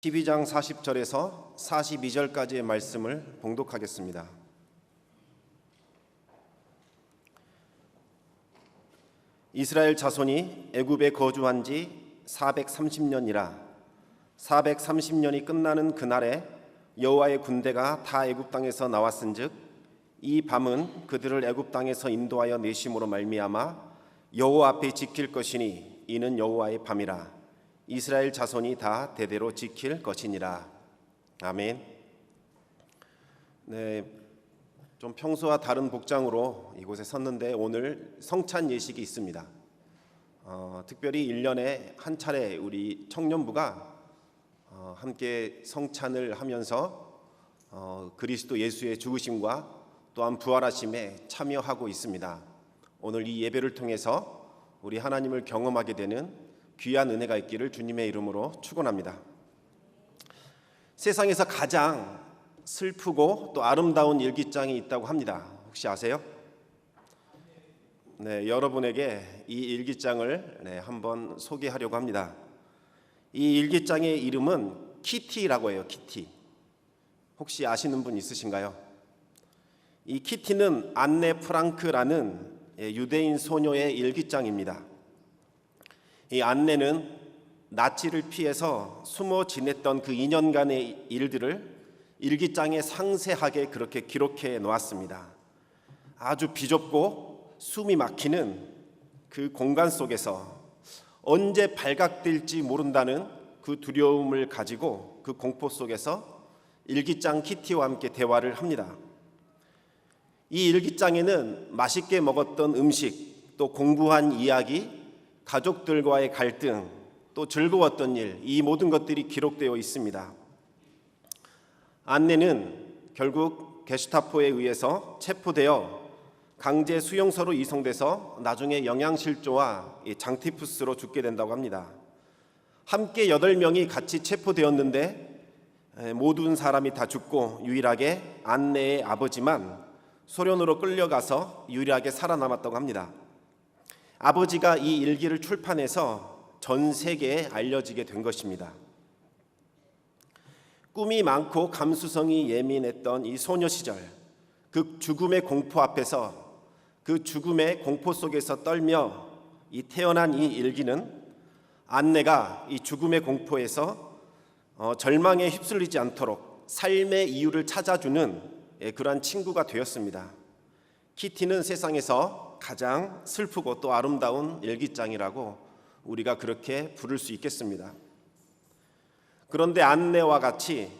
12장 40절에서 42절까지의 말씀을 봉독하겠습니다. 이스라엘 자손이 애굽에 거주한 지 430년이라 430년이 끝나는 그날에 여호와의 군대가 다 애굽 땅에서 나왔은즉 이 밤은 그들을 애굽 땅에서 인도하여 내심으로 말미암아 여호와 앞에 지킬 것이니 이는 여호와의 밤이라 이스라엘 자손이 다 대대로 지킬 것이니라 아멘. 네, 좀 평소와 다른 복장으로 이곳에 섰는데 오늘 성찬 예식이 있습니다. 어, 특별히 1년에 한 차례 우리 청년부가 어, 함께 성찬을 하면서 어, 그리스도 예수의 죽으심과 또한 부활하심에 참여하고 있습니다. 오늘 이 예배를 통해서 우리 하나님을 경험하게 되는 귀한 은혜가 있기를 주님의 이름으로 축원합니다. 세상에서 가장 슬프고 또 아름다운 일기장이 있다고 합니다. 혹시 아세요? 네, 여러분에게 이 일기장을 네, 한번 소개하려고 합니다. 이 일기장의 이름은 키티라고 해요. 키티. 혹시 아시는 분 있으신가요? 이 키티는 안네 프랑크라는 예, 유대인 소녀의 일기장입니다. 이 안네는 나치를 피해서 숨어 지냈던 그 2년간의 일들을 일기장에 상세하게 그렇게 기록해 놓았습니다. 아주 비좁고 숨이 막히는 그 공간 속에서 언제 발각될지 모른다는 그 두려움을 가지고 그 공포 속에서 일기장 키티와 함께 대화를 합니다. 이 일기장에는 맛있게 먹었던 음식, 또 공부한 이야기, 가족들과의 갈등, 또 즐거웠던 일, 이 모든 것들이 기록되어 있습니다. 안내는 결국 게슈타포에 의해서 체포되어 강제 수용소로 이송돼서 나중에 영양실조와 장티푸스로 죽게 된다고 합니다. 함께 여덟 명이 같이 체포되었는데 모든 사람이 다 죽고 유일하게 안내의 아버지만 소련으로 끌려가서 유일하게 살아남았다고 합니다. 아버지가 이 일기를 출판해서 전 세계에 알려지게 된 것입니다. 꿈이 많고 감수성이 예민했던 이 소녀 시절, 그 죽음의 공포 앞에서 그 죽음의 공포 속에서 떨며 이 태어난 이 일기는 안내가 이 죽음의 공포에서 어, 절망에 휩쓸리지 않도록 삶의 이유를 찾아주는 예, 그러한 친구가 되었습니다. 키티는 세상에서 가장 슬프고 또 아름다운 일기장이라고 우리가 그렇게 부를 수 있겠습니다. 그런데 안내와 같이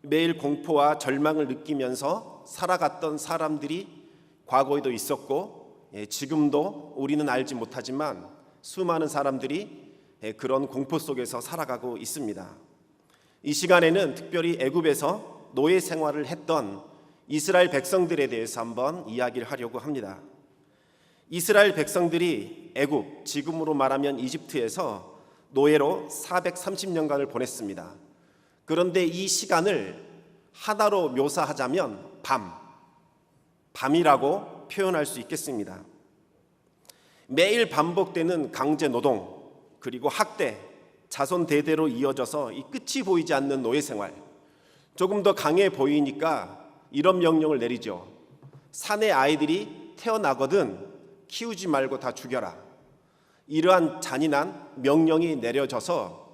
매일 공포와 절망을 느끼면서 살아갔던 사람들이 과거에도 있었고 예, 지금도 우리는 알지 못하지만 수많은 사람들이 예, 그런 공포 속에서 살아가고 있습니다. 이 시간에는 특별히 애굽에서 노예 생활을 했던 이스라엘 백성들에 대해서 한번 이야기를 하려고 합니다. 이스라엘 백성들이 애굽, 지금으로 말하면 이집트에서 노예로 430년간을 보냈습니다. 그런데 이 시간을 하나로 묘사하자면 밤, 밤이라고 표현할 수 있겠습니다. 매일 반복되는 강제 노동, 그리고 학대, 자손 대대로 이어져서 이 끝이 보이지 않는 노예 생활. 조금 더 강해 보이니까 이런 명령을 내리죠. 산의 아이들이 태어나거든 키우지 말고 다 죽여라. 이러한 잔인한 명령이 내려져서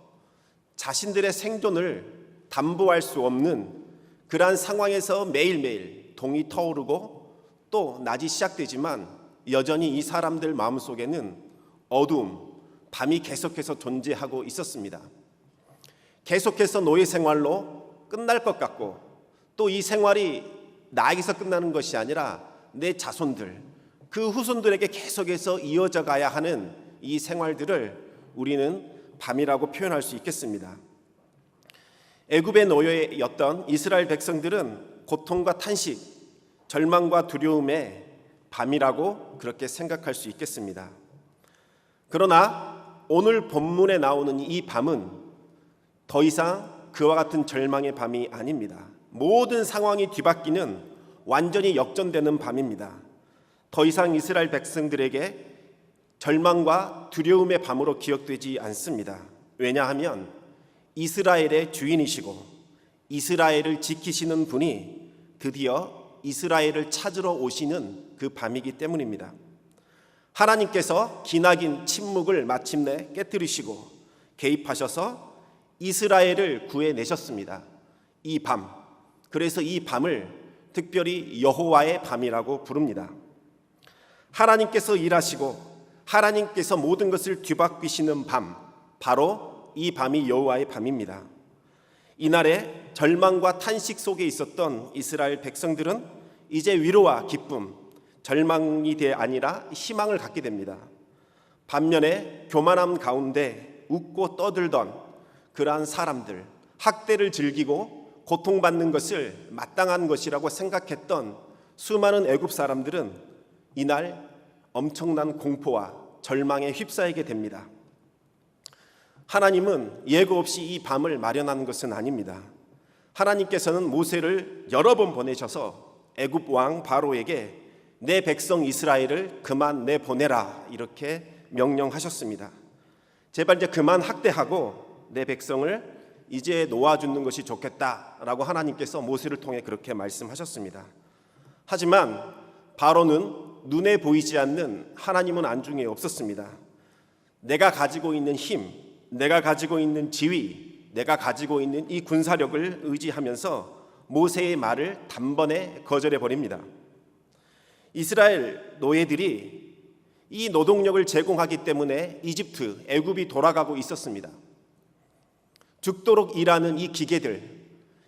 자신들의 생존을 담보할 수 없는 그러한 상황에서 매일매일 동이 터오르고 또 낮이 시작되지만 여전히 이 사람들 마음속에는 어두움, 밤이 계속해서 존재하고 있었습니다. 계속해서 노예 생활로 끝날 것 같고 또 이 생활이 나에게서 끝나는 것이 아니라 내 자손들, 그 후손들에게 계속해서 이어져 가야 하는 이 생활들을 우리는 밤이라고 표현할 수 있겠습니다. 애굽의 노예였던 이스라엘 백성들은 고통과 탄식, 절망과 두려움의 밤이라고 그렇게 생각할 수 있겠습니다. 그러나 오늘 본문에 나오는 이 밤은 더 이상 그와 같은 절망의 밤이 아닙니다. 모든 상황이 뒤바뀌는 완전히 역전되는 밤입니다. 더 이상 이스라엘 백성들에게 절망과 두려움의 밤으로 기억되지 않습니다. 왜냐하면 이스라엘의 주인이시고 이스라엘을 지키시는 분이 드디어 이스라엘을 찾으러 오시는 그 밤이기 때문입니다. 하나님께서 기나긴 침묵을 마침내 깨뜨리시고 개입하셔서 이스라엘을 구해내셨습니다. 이 밤. 그래서 이 밤을 특별히 여호와의 밤이라고 부릅니다. 하나님께서 일하시고 하나님께서 모든 것을 뒤바뀌시는 밤. 바로 이 밤이 여호와의 밤입니다. 이날에 절망과 탄식 속에 있었던 이스라엘 백성들은 이제 위로와 기쁨, 절망이 돼 아니라 희망을 갖게 됩니다. 반면에 교만함 가운데 웃고 떠들던 그러한 사람들, 학대를 즐기고 고통받는 것을 마땅한 것이라고 생각했던 수많은 애굽 사람들은 이날 엄청난 공포와 절망에 휩싸이게 됩니다. 하나님은 예고 없이 이 밤을 마련한 것은 아닙니다. 하나님께서는 모세를 여러 번 보내셔서 애굽 왕 바로에게 내 백성 이스라엘을 그만 내 보내라 이렇게 명령하셨습니다. 제발 이제 그만 학대하고 내 백성을 이제 놓아주는 것이 좋겠다라고 하나님께서 모세를 통해 그렇게 말씀하셨습니다. 하지만 바로는 눈에 보이지 않는 하나님은 안중에 없었습니다. 내가 가지고 있는 힘, 내가 가지고 있는 지위, 내가 가지고 있는 이 군사력을 의지하면서 모세의 말을 단번에 거절해 버립니다. 이스라엘 노예들이 이 노동력을 제공하기 때문에 이집트, 애굽이 돌아가고 있었습니다. 죽도록 일하는 이 기계들,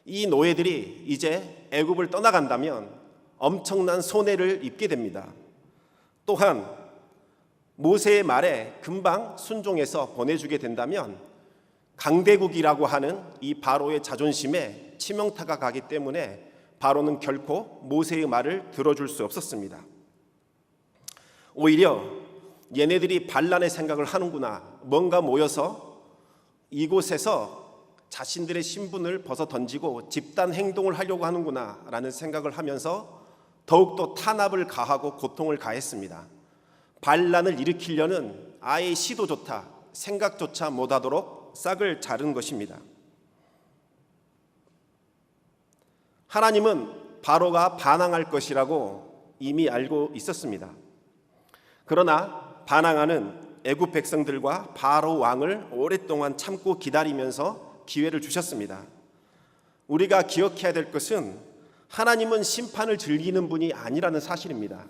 이 노예들이 이제 애굽을 떠나간다면 엄청난 손해를 입게 됩니다. 또한 모세의 말에 금방 순종해서 보내주게 된다면 강대국이라고 하는 이 바로의 자존심에 치명타가 가기 때문에 바로는 결코 모세의 말을 들어줄 수 없었습니다. 오히려 얘네들이 반란의 생각을 하는구나. 뭔가 모여서 이곳에서 자신들의 신분을 벗어 던지고 집단 행동을 하려고 하는구나라는 생각을 하면서 더욱더 탄압을 가하고 고통을 가했습니다. 반란을 일으키려는 아예 시도조차 생각조차 못하도록 싹을 자른 것입니다. 하나님은 바로가 반항할 것이라고 이미 알고 있었습니다. 그러나 반항하는 애굽 백성들과 바로 왕을 오랫동안 참고 기다리면서 기회를 주셨습니다. 우리가 기억해야 될 것은 하나님은 심판을 즐기는 분이 아니라는 사실입니다.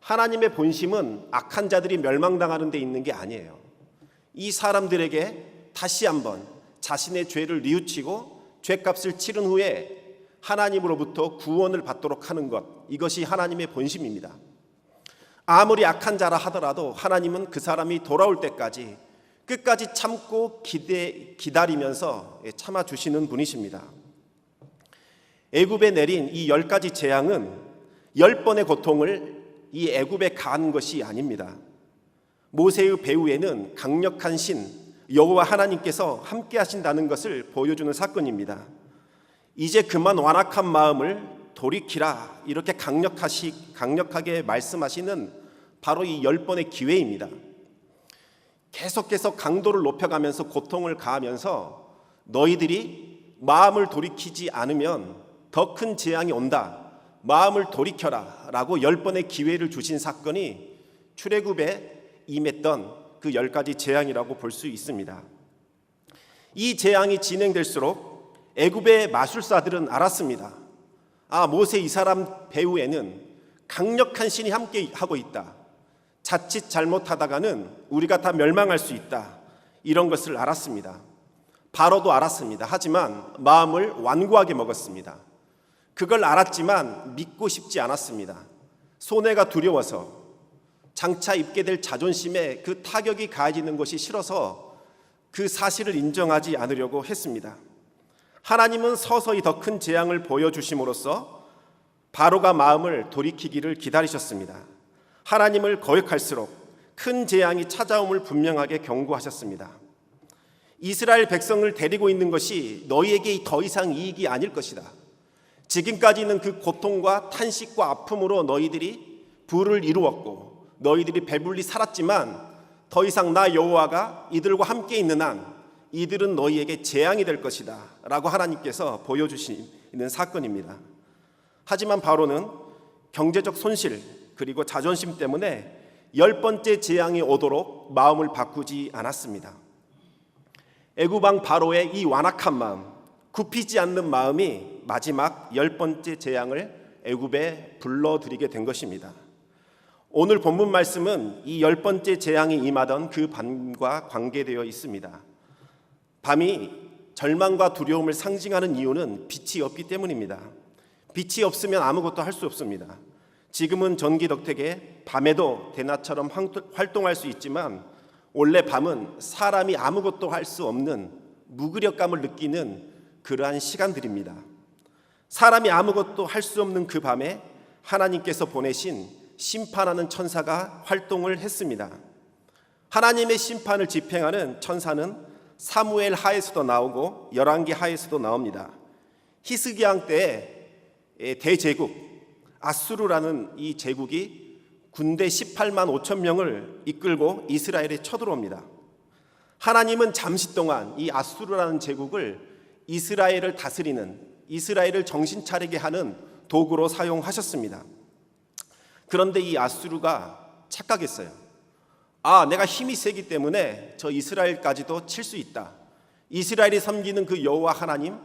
하나님의 본심은 악한 자들이 멸망당하는 데 있는 게 아니에요. 이 사람들에게 다시 한번 자신의 죄를 뉘우치고 죄값을 치른 후에 하나님으로부터 구원을 받도록 하는 것 이것이 하나님의 본심입니다. 아무리 악한 자라 하더라도 하나님은 그 사람이 돌아올 때까지 끝까지 참고 기대, 기다리면서 참아 주시는 분이십니다. 애굽에 내린 이 열 가지 재앙은 열 번의 고통을 이 애굽에 가한 것이 아닙니다. 모세의 배후에는 강력한 신 여호와 하나님께서 함께 하신다는 것을 보여주는 사건입니다. 이제 그만 완악한 마음을 돌이키라 이렇게 강력하시 강력하게 말씀하시는 바로 이 열 번의 기회입니다. 계속해서 강도를 높여가면서 고통을 가하면서 너희들이 마음을 돌이키지 않으면 더 큰 재앙이 온다. 마음을 돌이켜라 라고 열 번의 기회를 주신 사건이 출애굽에 임했던 그 열 가지 재앙이라고 볼 수 있습니다. 이 재앙이 진행될수록 애굽의 마술사들은 알았습니다. 아 모세 이 사람 배후에는 강력한 신이 함께 하고 있다. 자칫 잘못하다가는 우리가 다 멸망할 수 있다. 이런 것을 알았습니다. 바로도 알았습니다. 하지만 마음을 완고하게 먹었습니다. 그걸 알았지만 믿고 싶지 않았습니다. 손해가 두려워서 장차 입게 될 자존심에 그 타격이 가해지는 것이 싫어서 그 사실을 인정하지 않으려고 했습니다. 하나님은 서서히 더 큰 재앙을 보여주심으로써 바로가 마음을 돌이키기를 기다리셨습니다. 하나님을 거역할수록 큰 재앙이 찾아옴을 분명하게 경고하셨습니다. 이스라엘 백성을 데리고 있는 것이 너희에게 더 이상 이익이 아닐 것이다. 지금까지 는 그 고통과 탄식과 아픔으로 너희들이 부를 이루었고 너희들이 배불리 살았지만 더 이상 나 여호와가 이들과 함께 있는 한 이들은 너희에게 재앙이 될 것이다. 라고 하나님께서 보여주시는 사건입니다. 하지만 바로는 경제적 손실 그리고 자존심 때문에 열 번째 재앙이 오도록 마음을 바꾸지 않았습니다. 애구방 바로의 이 완악한 마음, 굽히지 않는 마음이 마지막 열 번째 재앙을 애굽에 불러들이게 된 것입니다. 오늘 본문 말씀은 이 열 번째 재앙이 임하던 그 밤과 관계되어 있습니다. 밤이 절망과 두려움을 상징하는 이유는 빛이 없기 때문입니다. 빛이 없으면 아무것도 할 수 없습니다. 지금은 전기 덕택에 밤에도 대낮처럼 활동할 수 있지만 원래 밤은 사람이 아무것도 할 수 없는 무기력감을 느끼는 그러한 시간들입니다. 사람이 아무것도 할 수 없는 그 밤에 하나님께서 보내신 심판하는 천사가 활동을 했습니다. 하나님의 심판을 집행하는 천사는 사무엘 하에서도 나오고 열왕기 하에서도 나옵니다. 히스기양 때에 대제국 아수르라는 이 제국이 군대 18만 5천 명을 이끌고 이스라엘에 쳐들어옵니다. 하나님은 잠시 동안 이 아수르라는 제국을 이스라엘을 다스리는 이스라엘을 정신 차리게 하는 도구로 사용하셨습니다. 그런데 이 아수르가 착각했어요. 아, 내가 힘이 세기 때문에 저 이스라엘까지도 칠 수 있다. 이스라엘이 섬기는 그 여호와 하나님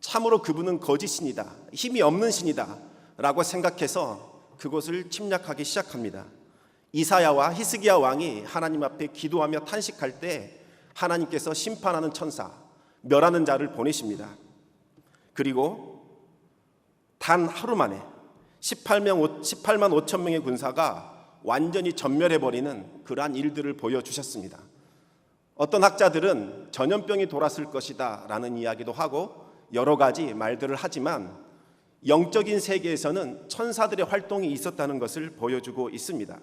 참으로 그분은 거짓신이다. 힘이 없는 신이다. 라고 생각해서 그곳을 침략하기 시작합니다. 이사야와 히스기야 왕이 하나님 앞에 기도하며 탄식할 때 하나님께서 심판하는 천사, 멸하는 자를 보내십니다. 그리고 단 하루 만에 18명, 18만 5천 명의 군사가 완전히 전멸해 버리는 그러한 일들을 보여주셨습니다. 어떤 학자들은 전염병이 돌았을 것이다 라는 이야기도 하고 여러 가지 말들을 하지만 영적인 세계에서는 천사들의 활동이 있었다는 것을 보여주고 있습니다.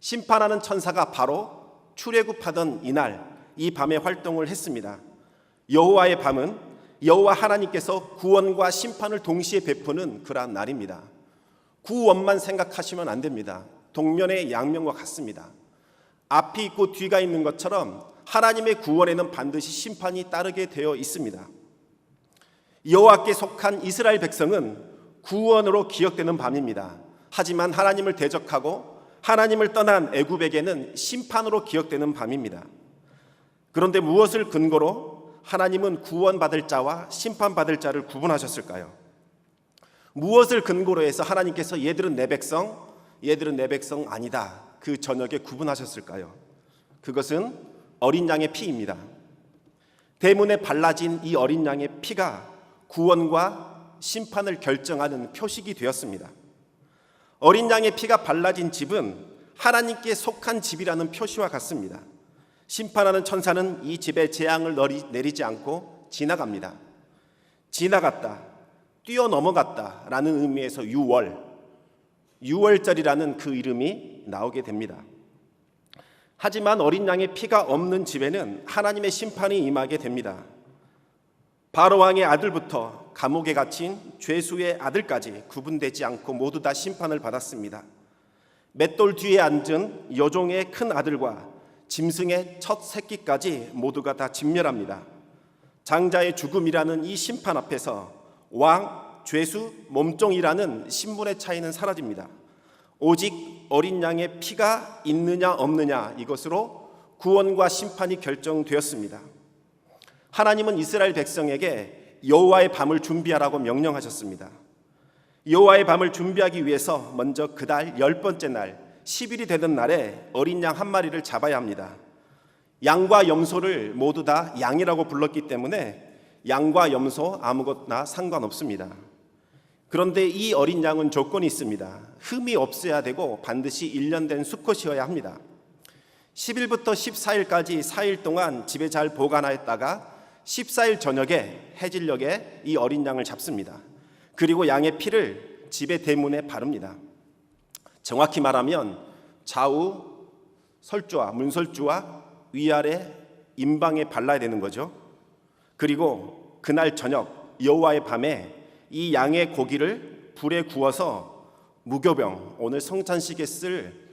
심판하는 천사가 바로 출애굽하던 이날 이 밤에 활동을 했습니다. 여호와의 밤은 여호와 하나님께서 구원과 심판을 동시에 베푸는 그러한 날입니다. 구원만 생각하시면 안 됩니다. 동면의 양면과 같습니다. 앞이 있고 뒤가 있는 것처럼 하나님의 구원에는 반드시 심판이 따르게 되어 있습니다. 여호와께 속한 이스라엘 백성은 구원으로 기억되는 밤입니다. 하지만 하나님을 대적하고 하나님을 떠난 애굽에게는 심판으로 기억되는 밤입니다. 그런데 무엇을 근거로 하나님은 구원받을 자와 심판받을 자를 구분하셨을까요? 무엇을 근거로 해서 하나님께서 얘들은 내 백성, 얘들은 내 백성 아니다. 그 저녁에 구분하셨을까요? 그것은 어린 양의 피입니다. 대문에 발라진 이 어린 양의 피가 구원과 심판을 결정하는 표식이 되었습니다. 어린 양의 피가 발라진 집은 하나님께 속한 집이라는 표시와 같습니다. 심판하는 천사는 이 집에 재앙을 내리지 않고 지나갑니다. 지나갔다, 뛰어넘어갔다 라는 의미에서 6월, 6월절이라는 그 이름이 나오게 됩니다. 하지만 어린 양의 피가 없는 집에는 하나님의 심판이 임하게 됩니다. 바로 왕의 아들부터 감옥에 갇힌 죄수의 아들까지 구분되지 않고 모두 다 심판을 받았습니다. 맷돌 뒤에 앉은 여종의 큰 아들과 짐승의 첫 새끼까지 모두가 다 진멸합니다. 장자의 죽음이라는 이 심판 앞에서 왕, 죄수, 몸종이라는 신분의 차이는 사라집니다. 오직 어린 양의 피가 있느냐 없느냐 이것으로 구원과 심판이 결정되었습니다. 하나님은 이스라엘 백성에게 여호와의 밤을 준비하라고 명령하셨습니다. 여호와의 밤을 준비하기 위해서 먼저 그달 열 번째 날 10일이 되던 날에 어린 양 한 마리를 잡아야 합니다. 양과 염소를 모두 다 양이라고 불렀기 때문에 양과 염소 아무것나 상관없습니다. 그런데 이 어린 양은 조건이 있습니다. 흠이 없어야 되고 반드시 1년 된 수컷이어야 합니다. 10일부터 14일까지 4일 동안 집에 잘 보관하였다가 14일 저녁에 해질녘에 이 어린 양을 잡습니다. 그리고 양의 피를 집의 대문에 바릅니다. 정확히 말하면 좌우 설주와 문설주와 위아래 임방에 발라야 되는 거죠. 그리고 그날 저녁 여호와의 밤에 이 양의 고기를 불에 구워서 무교병 오늘 성찬식에 쓸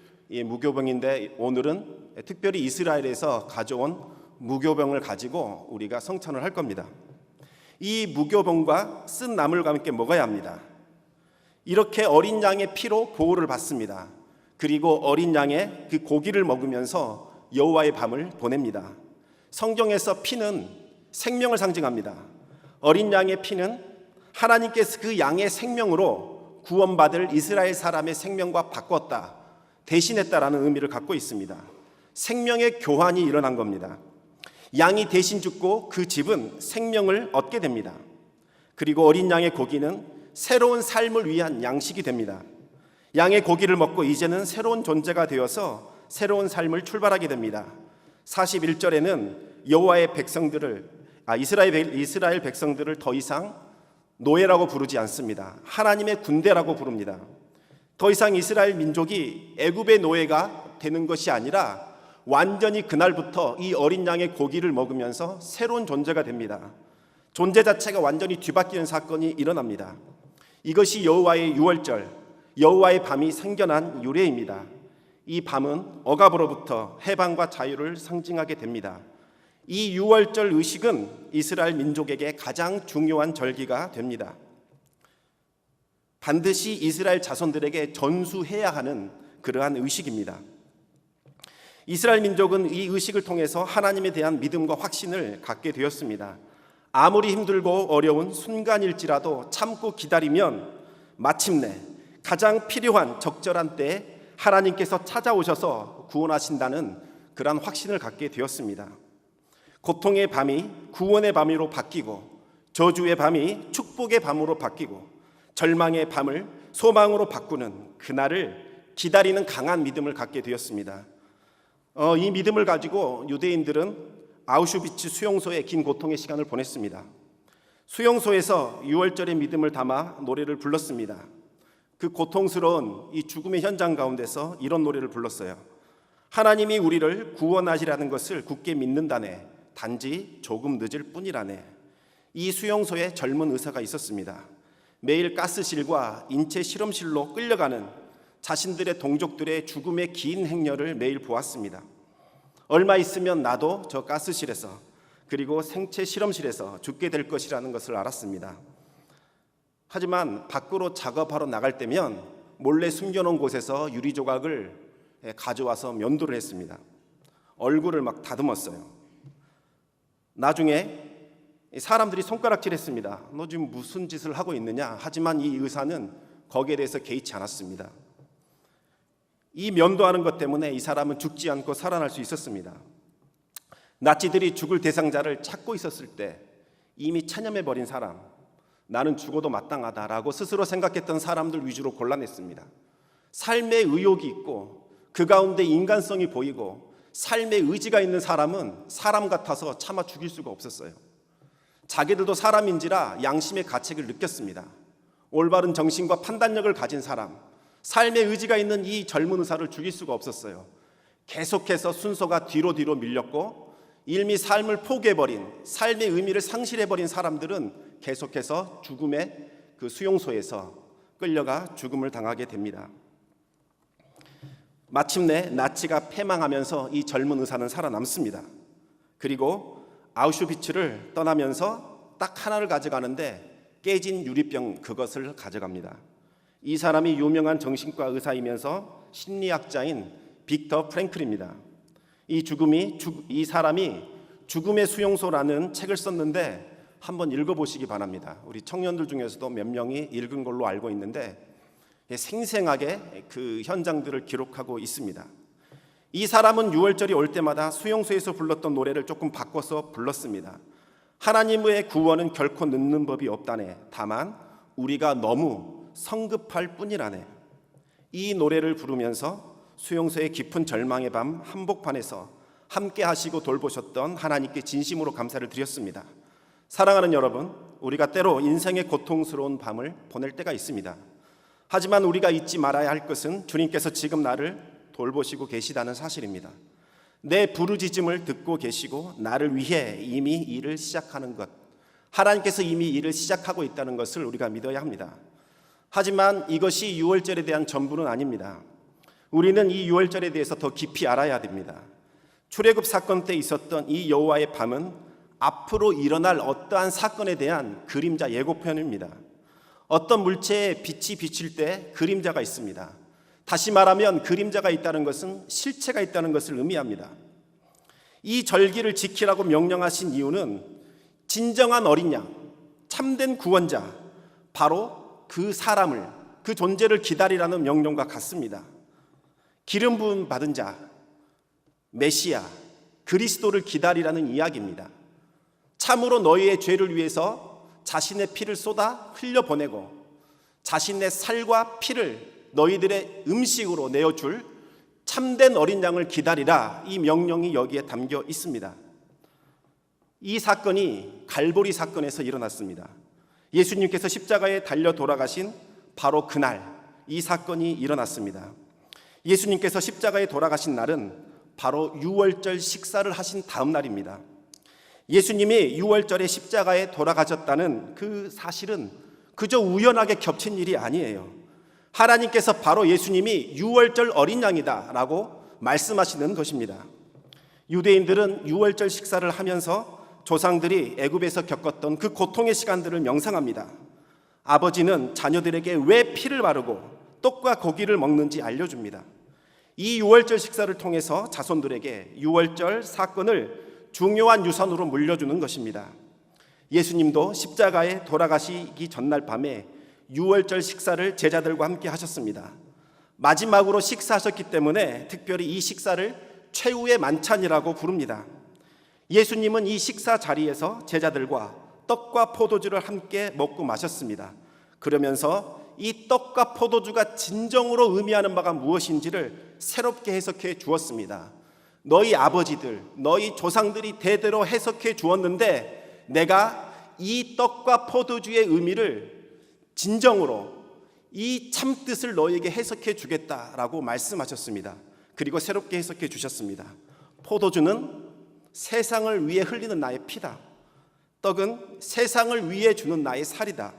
무교병인데 오늘은 특별히 이스라엘에서 가져온 무교병을 가지고 우리가 성찬을 할 겁니다. 이 무교병과 쓴 나물과 함께 먹어야 합니다. 이렇게 어린 양의 피로 보호를 받습니다. 그리고 어린 양의 그 고기를 먹으면서 여호와의 밤을 보냅니다. 성경에서 피는 생명을 상징합니다. 어린 양의 피는 하나님께서 그 양의 생명으로 구원받을 이스라엘 사람의 생명과 바꿨다, 대신했다라는 의미를 갖고 있습니다. 생명의 교환이 일어난 겁니다. 양이 대신 죽고 그 집은 생명을 얻게 됩니다. 그리고 어린 양의 고기는 새로운 삶을 위한 양식이 됩니다. 양의 고기를 먹고 이제는 새로운 존재가 되어서 새로운 삶을 출발하게 됩니다. 41절에는 여호와의 백성들을 아 이스라엘 이스라엘 백성들을 더 이상 노예라고 부르지 않습니다. 하나님의 군대라고 부릅니다. 더 이상 이스라엘 민족이 애굽의 노예가 되는 것이 아니라 완전히 그날부터 이 어린 양의 고기를 먹으면서 새로운 존재가 됩니다. 존재 자체가 완전히 뒤바뀌는 사건이 일어납니다. 이것이 여호와의 유월절, 여호와의 밤이 생겨난 유래입니다. 이 밤은 억압으로부터 해방과 자유를 상징하게 됩니다. 이 유월절 의식은 이스라엘 민족에게 가장 중요한 절기가 됩니다. 반드시 이스라엘 자손들에게 전수해야 하는 그러한 의식입니다. 이스라엘 민족은 이 의식을 통해서 하나님에 대한 믿음과 확신을 갖게 되었습니다. 아무리 힘들고 어려운 순간일지라도 참고 기다리면 마침내 가장 필요한 적절한 때에 하나님께서 찾아오셔서 구원하신다는 그러한 확신을 갖게 되었습니다. 고통의 밤이 구원의 밤으로 바뀌고 저주의 밤이 축복의 밤으로 바뀌고 절망의 밤을 소망으로 바꾸는 그날을 기다리는 강한 믿음을 갖게 되었습니다. 어, 이 믿음을 가지고 유대인들은 아우슈비츠 수용소에 긴 고통의 시간을 보냈습니다. 수용소에서 6월절의 믿음을 담아 노래를 불렀습니다. 그 고통스러운 이 죽음의 현장 가운데서 이런 노래를 불렀어요. 하나님이 우리를 구원하시라는 것을 굳게 믿는다네. 단지 조금 늦을 뿐이라네. 이 수용소에 젊은 의사가 있었습니다. 매일 가스실과 인체 실험실로 끌려가는 자신들의 동족들의 죽음의 긴 행렬을 매일 보았습니다. 얼마 있으면 나도 저 가스실에서 그리고 생체 실험실에서 죽게 될 것이라는 것을 알았습니다. 하지만 밖으로 작업하러 나갈 때면 몰래 숨겨놓은 곳에서 유리 조각을 가져와서 면도를 했습니다. 얼굴을 막 다듬었어요. 나중에 사람들이 손가락질했습니다. 너 지금 무슨 짓을 하고 있느냐? 하지만 이 의사는 거기에 대해서 개의치 않았습니다. 이 면도하는 것 때문에 이 사람은 죽지 않고 살아날 수 있었습니다. 나치들이 죽을 대상자를 찾고 있었을 때 이미 체념해 버린 사람, 나는 죽어도 마땅하다라고 스스로 생각했던 사람들 위주로 골라냈습니다. 삶의 의욕이 있고 그 가운데 인간성이 보이고 삶의 의지가 있는 사람은 사람 같아서 차마 죽일 수가 없었어요. 자기들도 사람인지라 양심의 가책을 느꼈습니다. 올바른 정신과 판단력을 가진 사람, 삶의 의지가 있는 이 젊은 의사를 죽일 수가 없었어요. 계속해서 순서가 뒤로 뒤로 밀렸고 일미 삶을 포기해버린 삶의 의미를 상실해버린 사람들은 계속해서 죽음의 그 수용소에서 끌려가 죽음을 당하게 됩니다. 마침내 나치가 패망하면서 이 젊은 의사는 살아남습니다. 그리고 아우슈비츠를 떠나면서 딱 하나를 가져가는데 깨진 유리병 그것을 가져갑니다. 이 사람이 유명한 정신과 의사이면서 심리학자인 빅터 프랭클입니다. 이 죽음이 이 사람이 죽음의 수용소라는 책을 썼는데 한번 읽어보시기 바랍니다. 우리 청년들 중에서도 몇 명이 읽은 걸로 알고 있는데 생생하게 그 현장들을 기록하고 있습니다. 이 사람은 6월절이 올 때마다 수용소에서 불렀던 노래를 조금 바꿔서 불렀습니다. 하나님의 구원은 결코 늦는 법이 없다네. 다만 우리가 너무 성급할 뿐이라네. 이 노래를 부르면서 수용소의 깊은 절망의 밤 한복판에서 함께 하시고 돌보셨던 하나님께 진심으로 감사를 드렸습니다. 사랑하는 여러분, 우리가 때로 인생의 고통스러운 밤을 보낼 때가 있습니다. 하지만 우리가 잊지 말아야 할 것은 주님께서 지금 나를 돌보시고 계시다는 사실입니다. 내 부르짖음을 듣고 계시고 나를 위해 이미 일을 시작하는 것. 하나님께서 이미 일을 시작하고 있다는 것을 우리가 믿어야 합니다. 하지만 이것이 유월절에 대한 전부는 아닙니다. 우리는 이 유월절에 대해서 더 깊이 알아야 됩니다. 출애굽 사건 때 있었던 이 여호와의 밤은 앞으로 일어날 어떠한 사건에 대한 그림자 예고편입니다. 어떤 물체에 빛이 비칠 때 그림자가 있습니다. 다시 말하면 그림자가 있다는 것은 실체가 있다는 것을 의미합니다. 이 절기를 지키라고 명령하신 이유는 진정한 어린 양, 참된 구원자, 바로 그 사람을, 그 존재를 기다리라는 명령과 같습니다. 기름 부음 받은 자, 메시아, 그리스도를 기다리라는 이야기입니다. 참으로 너희의 죄를 위해서 자신의 피를 쏟아 흘려보내고 자신의 살과 피를 너희들의 음식으로 내어줄 참된 어린 양을 기다리라 이 명령이 여기에 담겨 있습니다. 이 사건이 갈보리 사건에서 일어났습니다. 예수님께서 십자가에 달려 돌아가신 바로 그날 이 사건이 일어났습니다. 예수님께서 십자가에 돌아가신 날은 바로 유월절 식사를 하신 다음 날입니다. 예수님이 유월절에 십자가에 돌아가셨다는 그 사실은 그저 우연하게 겹친 일이 아니에요. 하나님께서 바로 예수님이 유월절 어린 양이다라고 말씀하시는 것입니다. 유대인들은 유월절 식사를 하면서 조상들이 애굽에서 겪었던 그 고통의 시간들을 명상합니다. 아버지는 자녀들에게 왜 피를 바르고 떡과 고기를 먹는지 알려줍니다. 이 유월절 식사를 통해서 자손들에게 유월절 사건을 중요한 유산으로 물려주는 것입니다. 예수님도 십자가에 돌아가시기 전날 밤에 유월절 식사를 제자들과 함께 하셨습니다. 마지막으로 식사하셨기 때문에 특별히 이 식사를 최후의 만찬이라고 부릅니다. 예수님은 이 식사 자리에서 제자들과 떡과 포도주를 함께 먹고 마셨습니다. 그러면서 이 떡과 포도주가 진정으로 의미하는 바가 무엇인지를 새롭게 해석해 주었습니다. 너희 아버지들, 너희 조상들이 대대로 해석해 주었는데 내가 이 떡과 포도주의 의미를 진정으로 이 참뜻을 너희에게 해석해 주겠다라고 말씀하셨습니다. 그리고 새롭게 해석해 주셨습니다. 포도주는 세상을 위해 흘리는 나의 피다. 떡은 세상을 위해 주는 나의 살이다.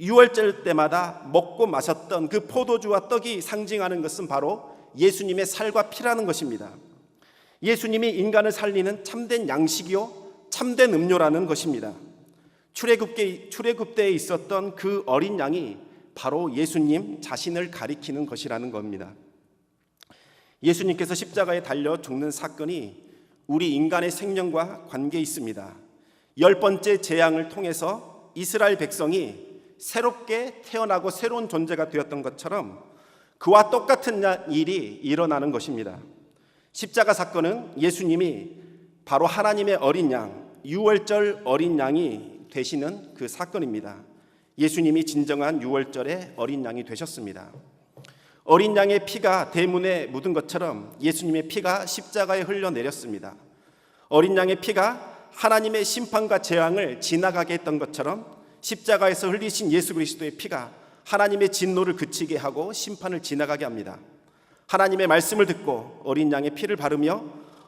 6월절 때마다 먹고 마셨던 그 포도주와 떡이 상징하는 것은 바로 예수님의 살과 피라는 것입니다. 예수님이 인간을 살리는 참된 양식이요 참된 음료라는 것입니다. 출애굽계 출애굽대에 있었던 그 어린 양이 바로 예수님 자신을 가리키는 것이라는 겁니다. 예수님께서 십자가에 달려 죽는 사건이 우리 인간의 생명과 관계 있습니다. 열 번째 재앙을 통해서 이스라엘 백성이 새롭게 태어나고 새로운 존재가 되었던 것처럼 그와 똑같은 일이 일어나는 것입니다. 십자가 사건은 예수님이 바로 하나님의 어린 양, 유월절 어린 양이 되시는 그 사건입니다. 예수님이 진정한 유월절의 어린 양이 되셨습니다. 어린 양의 피가 대문에 묻은 것처럼 예수님의 피가 십자가에 흘러내렸습니다. 어린 양의 피가 하나님의 심판과 재앙을 지나가게 했던 것처럼 십자가에서 흘리신 예수 그리스도의 피가 하나님의 진노를 그치게 하고 심판을 지나가게 합니다. 하나님의 말씀을 듣고 어린 양의 피를 바르며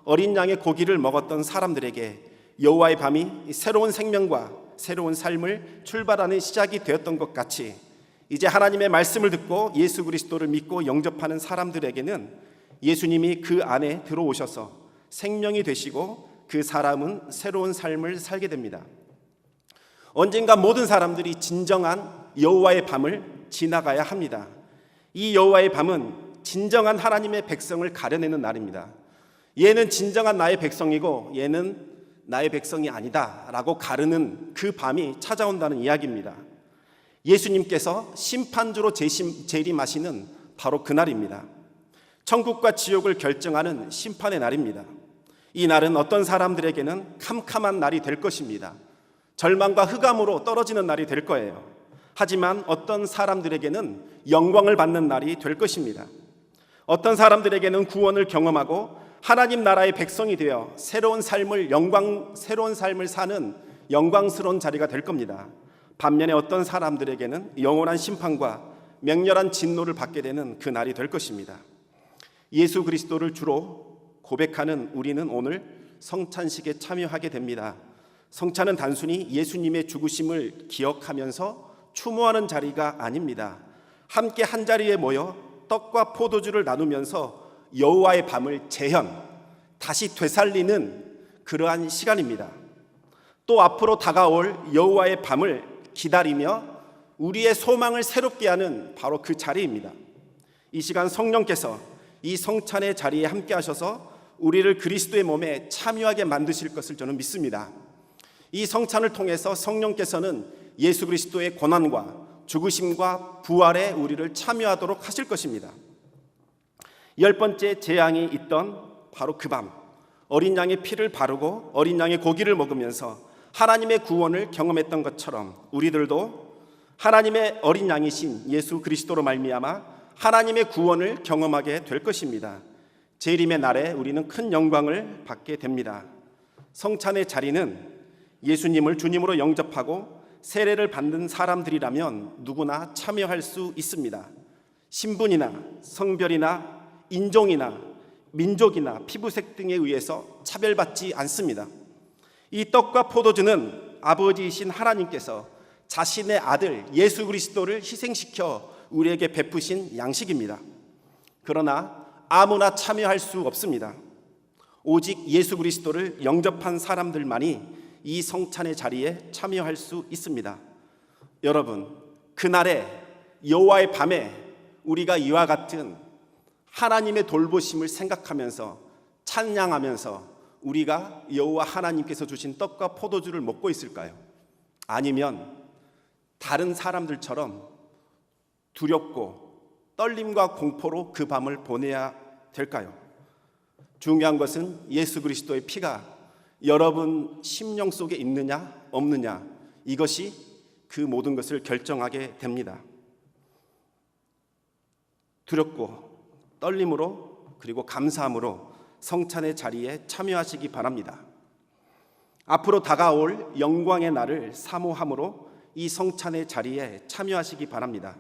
어린 양의 고기를 먹었던 사람들에게 여호와의 밤이 새로운 생명과 새로운 삶을 출발하는 시작이 되었던 것 같이 이제 하나님의 말씀을 듣고 예수 그리스도를 믿고 영접하는 사람들에게는 예수님이 그 안에 들어오셔서 생명이 되시고 그 사람은 새로운 삶을 살게 됩니다. 언젠가 모든 사람들이 진정한 여호와의 밤을 지나가야 합니다. 이 여호와의 밤은 진정한 하나님의 백성을 가려내는 날입니다. 얘는 진정한 나의 백성이고 얘는 나의 백성이 아니다라고 가르는 그 밤이 찾아온다는 이야기입니다. 예수님께서 심판주로 재심, 재림하시는 바로 그날입니다. 천국과 지옥을 결정하는 심판의 날입니다. 이 날은 어떤 사람들에게는 캄캄한 날이 될 것입니다. 절망과 흑암으로 떨어지는 날이 될 거예요. 하지만 어떤 사람들에게는 영광을 받는 날이 될 것입니다. 어떤 사람들에게는 구원을 경험하고 하나님 나라의 백성이 되어 새로운 삶을 영광 새로운 삶을 사는 영광스러운 자리가 될 겁니다. 반면에 어떤 사람들에게는 영원한 심판과 맹렬한 진노를 받게 되는 그 날이 될 것입니다. 예수 그리스도를 주로 고백하는 우리는 오늘 성찬식에 참여하게 됩니다. 성찬은 단순히 예수님의 죽으심을 기억하면서 추모하는 자리가 아닙니다. 함께 한 자리에 모여 떡과 포도주를 나누면서 여호와의 밤을 재현, 다시 되살리는 그러한 시간입니다. 또 앞으로 다가올 여호와의 밤을 기다리며 우리의 소망을 새롭게 하는 바로 그 자리입니다. 이 시간 성령께서 이 성찬의 자리에 함께 하셔서 우리를 그리스도의 몸에 참여하게 만드실 것을 저는 믿습니다. 이 성찬을 통해서 성령께서는 예수 그리스도의 고난과 죽으심과 부활에 우리를 참여하도록 하실 것입니다. 열 번째 재앙이 있던 바로 그 밤, 어린 양의 피를 바르고 어린 양의 고기를 먹으면서 하나님의 구원을 경험했던 것처럼 우리들도 하나님의 어린 양이신 예수 그리스도로 말미암아 하나님의 구원을 경험하게 될 것입니다. 재림의 날에 우리는 큰 영광을 받게 됩니다. 성찬의 자리는 예수님을 주님으로 영접하고 세례를 받는 사람들이라면 누구나 참여할 수 있습니다. 신분이나 성별이나 인종이나 민족이나 피부색 등에 의해서 차별받지 않습니다. 이 떡과 포도주는 아버지이신 하나님께서 자신의 아들 예수 그리스도를 희생시켜 우리에게 베푸신 양식입니다. 그러나 아무나 참여할 수 없습니다. 오직 예수 그리스도를 영접한 사람들만이 이 성찬의 자리에 참여할 수 있습니다. 여러분, 그날에 여호와의 밤에 우리가 이와 같은 하나님의 돌보심을 생각하면서 찬양하면서 우리가 여호와 하나님께서 주신 떡과 포도주를 먹고 있을까요? 아니면 다른 사람들처럼 두렵고 떨림과 공포로 그 밤을 보내야 될까요? 중요한 것은 예수 그리스도의 피가 여러분 심령 속에 있느냐 없느냐 이것이 그 모든 것을 결정하게 됩니다. 두렵고 떨림으로 그리고 감사함으로 성찬의 자리에 참여하시기 바랍니다. 앞으로 다가올 영광의 날을 사모함으로 이 성찬의 자리에 참여하시기 바랍니다.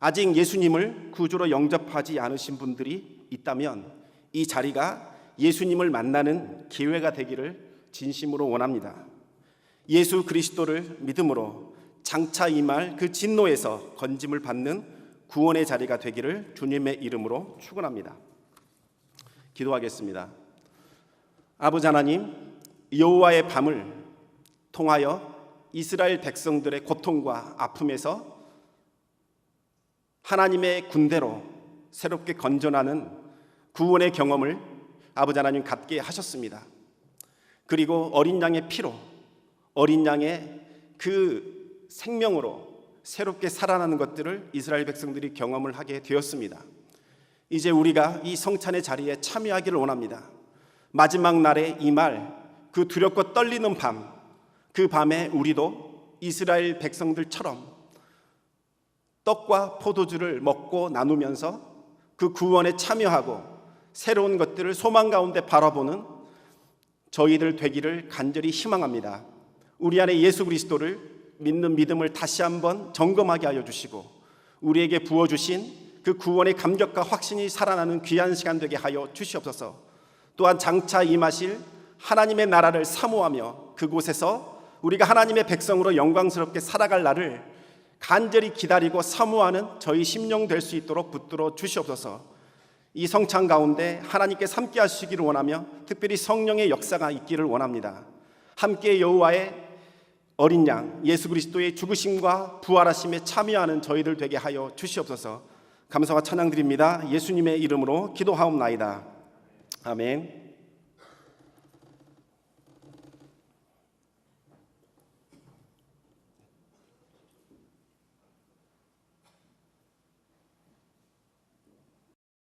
아직 예수님을 구주로 영접하지 않으신 분들이 있다면 이 자리가 예수님을 만나는 기회가 되기를 진심으로 원합니다. 예수 그리스도를 믿음으로 장차 임할 그 진노에서 건짐을 받는 구원의 자리가 되기를 주님의 이름으로 축원합니다. 기도하겠습니다. 아버지 하나님, 여호와의 밤을 통하여 이스라엘 백성들의 고통과 아픔에서 하나님의 군대로 새롭게 건전하는 구원의 경험을 아버지 하나님 갖게 하셨습니다. 그리고 어린 양의 피로 어린 양의 그 생명으로 새롭게 살아나는 것들을 이스라엘 백성들이 경험을 하게 되었습니다. 이제 우리가 이 성찬의 자리에 참여하기를 원합니다. 마지막 날에 이 말, 그 두렵고 떨리는 밤, 그 밤에 우리도 이스라엘 백성들처럼 떡과 포도주를 먹고 나누면서 그 구원에 참여하고 새로운 것들을 소망 가운데 바라보는 저희들 되기를 간절히 희망합니다. 우리 안에 예수 그리스도를 믿는 믿음을 다시 한번 점검하게 하여 주시고 우리에게 부어 주신 그 구원의 감격과 확신이 살아나는 귀한 시간 되게 하여 주시옵소서. 또한 장차 임하실 하나님의 나라를 사모하며 그곳에서 우리가 하나님의 백성으로 영광스럽게 살아갈 날을 간절히 기다리고 사모하는 저희 심령 될 수 있도록 붙들어 주시옵소서. 이 성찬 가운데 하나님께 함께 하시기를 원하며 특별히 성령의 역사가 있기를 원합니다. 함께 여호와의 어린 양 예수 그리스도의 죽으심과 부활하심에 참여하는 저희들 되게 하여 주시옵소서. 감사와 찬양 드립니다. 예수님의 이름으로 기도하옵나이다. 아멘.